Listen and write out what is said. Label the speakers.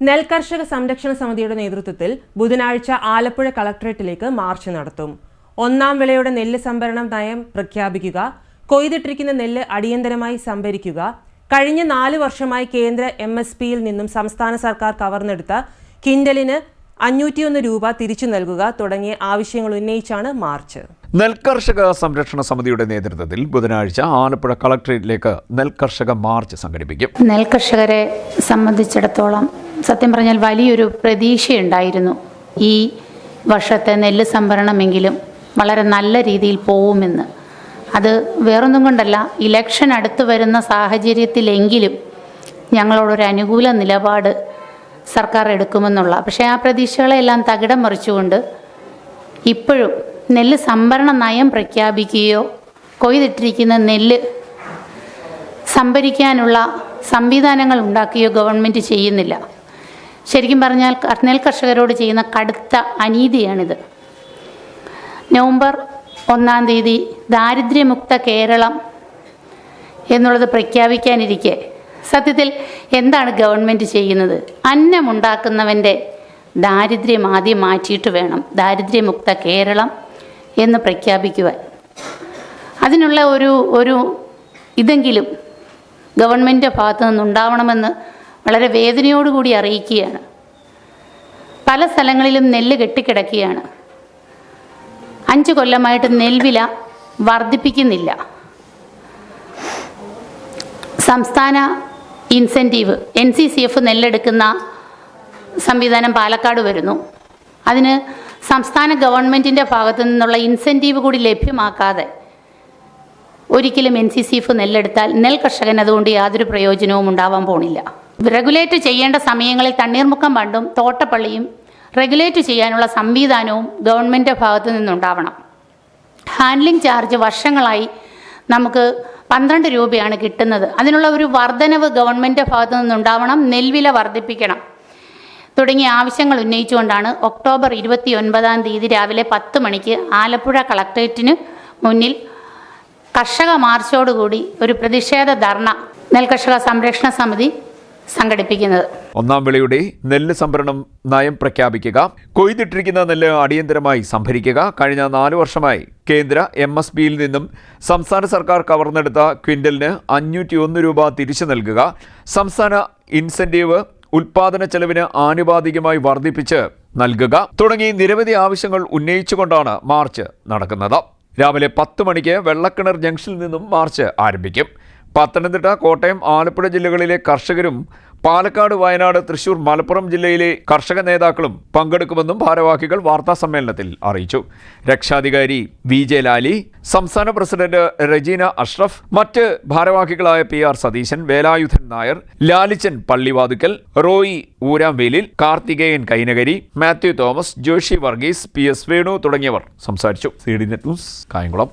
Speaker 1: നെൽകർഷക സംരക്ഷണ സമിതിയുടെ നേതൃത്വത്തിൽ ബുധനാഴ്ച ആലപ്പുഴ കളക്ടറേറ്റിലേക്ക് മാർച്ച് നടത്തും. ഒന്നാം വിളയുടെ നെല്ല് സംഭരണം നയം പ്രഖ്യാപിക്കുക കൊയ്തിട്ടിരിക്കുന്ന നെല്ല് അടിയന്തരമായി സംഭരിക്കുക കഴിഞ്ഞ നാല് വർഷമായി കേന്ദ്ര എം എസ് പിയിൽ നിന്നും സംസ്ഥാന സർക്കാർ കവർന്നെടുത്ത കിൻഡലിന് അഞ്ഞൂറ്റിയൊന്ന് രൂപ തിരിച്ചു നൽകുക തുടങ്ങിയ ആവശ്യങ്ങൾ ഉന്നയിച്ചാണ് മാർച്ച്.
Speaker 2: നെൽകർഷക സംരക്ഷണ സമിതിയുടെ നേതൃത്വത്തിൽ ബുധനാഴ്ച ആലപ്പുഴ കളക്ടറേറ്റിലേക്ക് നെൽകർഷക മാർച്ച് സംഘടിപ്പിക്കും.
Speaker 3: നെൽകർഷകരെ സംബന്ധിച്ചിടത്തോളം സത്യം പറഞ്ഞാൽ വലിയൊരു പ്രതീക്ഷയുണ്ടായിരുന്നു. ഈ വർഷത്തെ നെല്ല് സംഭരണമെങ്കിലും വളരെ നല്ല രീതിയിൽ പോവുമെന്ന്. അത് വേറൊന്നും കൊണ്ടല്ല ഇലക്ഷൻ അടുത്ത് വരുന്ന സാഹചര്യത്തിലെങ്കിലും ഞങ്ങളോടൊരു അനുകൂല നിലപാട് സർക്കാർ എടുക്കുമെന്നുള്ള. പക്ഷേ ആ പ്രതീക്ഷകളെല്ലാം തകിടം മറിച്ചുകൊണ്ട് ഇപ്പോഴും നെല്ല് സംഭരണ നയം പ്രഖ്യാപിക്കുകയോ കൊയ്തിട്ടിരിക്കുന്ന നെല്ല് സംഭരിക്കാനുള്ള സംവിധാനങ്ങൾ ഉണ്ടാക്കുകയോ ഗവൺമെന്റ് ചെയ്യുന്നില്ല. ശരിക്കും പറഞ്ഞാൽ നെൽ കർഷകരോട് ചെയ്യുന്ന കടുത്ത അനീതിയാണിത്. നവംബർ ഒന്നാം തീയതി ദാരിദ്ര്യമുക്ത കേരളം എന്നുള്ളത് പ്രഖ്യാപിക്കാനിരിക്കെ. സത്യത്തിൽ എന്താണ് ഗവൺമെന്റ് ചെയ്യുന്നത്? അന്നമുണ്ടാക്കുന്നവന്റെ ദാരിദ്ര്യം ആദ്യം മാറ്റിയിട്ട് വേണം. ദാരിദ്ര്യമുക്ത കേരളം എന്ന് പ്രഖ്യാപിക്കുവാൻ. അതിനുള്ള ഒരു ഒരു ഇതെങ്കിലും ഗവൺമെന്റിന്റെ ഭാഗത്തു നിന്നുണ്ടാവണമെന്ന് വളരെ വേദനയോടുകൂടി അറിയിക്കുകയാണ്. പല സ്ഥലങ്ങളിലും നെല്ല് കെട്ടിക്കിടക്കുകയാണ്. അഞ്ച് കൊല്ലമായിട്ട് നെൽവില വർദ്ധിപ്പിക്കുന്നില്ല. സംസ്ഥാന incentive N C C F നെല്ലെടുക്കുന്ന സംവിധാനം പാലക്കാട് വരുന്നു. അതിന് സംസ്ഥാന ഗവൺമെന്റിന്റെ ഭാഗത്തു നിന്നുള്ള ഇൻസെന്റീവ് കൂടി ലഭ്യമാക്കാതെ ഒരിക്കലും എൻ സി സി എഫ് നെല്ലെടുത്താൽ നെൽ കർഷകൻ അതുകൊണ്ട് യാതൊരു പ്രയോജനവും ഉണ്ടാവാൻ പോണില്ല. റെഗുലേറ്റ് ചെയ്യേണ്ട സമയങ്ങളിൽ തണ്ണീർമുക്കം ബണ്ടും തോട്ടപ്പള്ളിയും റെഗുലേറ്റ് ചെയ്യാനുള്ള സംവിധാനവും ഗവൺമെന്റ് ഭാഗത്തു നിന്നുണ്ടാവണം. ഹാൻഡ്ലിംഗ് ചാർജ് വർഷങ്ങളായി നമുക്ക് പന്ത്രണ്ട് രൂപയാണ് കിട്ടുന്നത്. അതിനുള്ള ഒരു വർധനവ് ഗവൺമെന്റ് ഭാഗത്തു നിന്നുണ്ടാവണം നെൽവില വർദ്ധിപ്പിക്കണം. തുടങ്ങിയ ആവശ്യങ്ങൾ ഉന്നയിച്ചുകൊണ്ടാണ് ഒക്ടോബർ ഇരുപത്തി ഒൻപതാം തീയതി രാവിലെ പത്ത് മണിക്ക് ആലപ്പുഴ കളക്ട്രേറ്റിന് മുന്നിൽ കർഷക മാർച്ചോടുകൂടി ഒരു പ്രതിഷേധ ധർണ നെൽകർഷക സംരക്ഷണ സമിതി സംഘടിപ്പിക്കുന്നത്.
Speaker 2: ഒന്നാം വിളയുടെ നെല്ല് സംഭരണം നയം പ്രഖ്യാപിക്കുക. കൊയ്തിട്ടിരിക്കുന്ന നെല്ല് അടിയന്തരമായി സംഭരിക്കുക. കഴിഞ്ഞ നാല് വർഷമായി കേന്ദ്ര എം എസ് ബിയിൽ നിന്നും സംസ്ഥാന സർക്കാർ കവർന്നെടുത്ത ക്വിന്റലിന് അഞ്ഞൂറ്റി ഒന്ന് രൂപ തിരിച്ചു നൽകുക. സംസ്ഥാന ഇൻസെന്റീവ് ഉൽപാദന ചെലവിന് ആനുപാതികമായി വർദ്ധിപ്പിച്ച് നൽകുക. തുടങ്ങി നിരവധി ആവശ്യങ്ങൾ ഉന്നയിച്ചുകൊണ്ടാണ് മാർച്ച് നടക്കുന്നത്. രാവിലെ പത്ത് മണിക്ക് വെള്ളക്കിണർ ജംഗ്ഷനിൽ നിന്നും മാർച്ച് ആരംഭിക്കും. പത്തനംതിട്ട കോട്ടയം ആലപ്പുഴ ജില്ലകളിലെ കർഷകരും പാലക്കാട് വയനാട് തൃശൂർ മലപ്പുറം ജില്ലയിലെ കർഷക നേതാക്കളും പങ്കെടുക്കുമെന്നും ഭാരവാഹികൾ വാർത്താ സമ്മേളനത്തിൽ അറിയിച്ചു. രക്ഷാധികാരി വി ജെ ലാലി സംസ്ഥാന പ്രസിഡന്റ് റെജീന അഷ്റഫ് മറ്റ് ഭാരവാഹികളായ P R Satheesan Velayudhan Nair Lalichan Pallivathukkal Roy Ooramvelil Karthikeyan Kainakari Mathew Thomas Joshy Varghese P S Venu തുടങ്ങിയവർ സംസാരിച്ചു. C D net news Kayamkulam.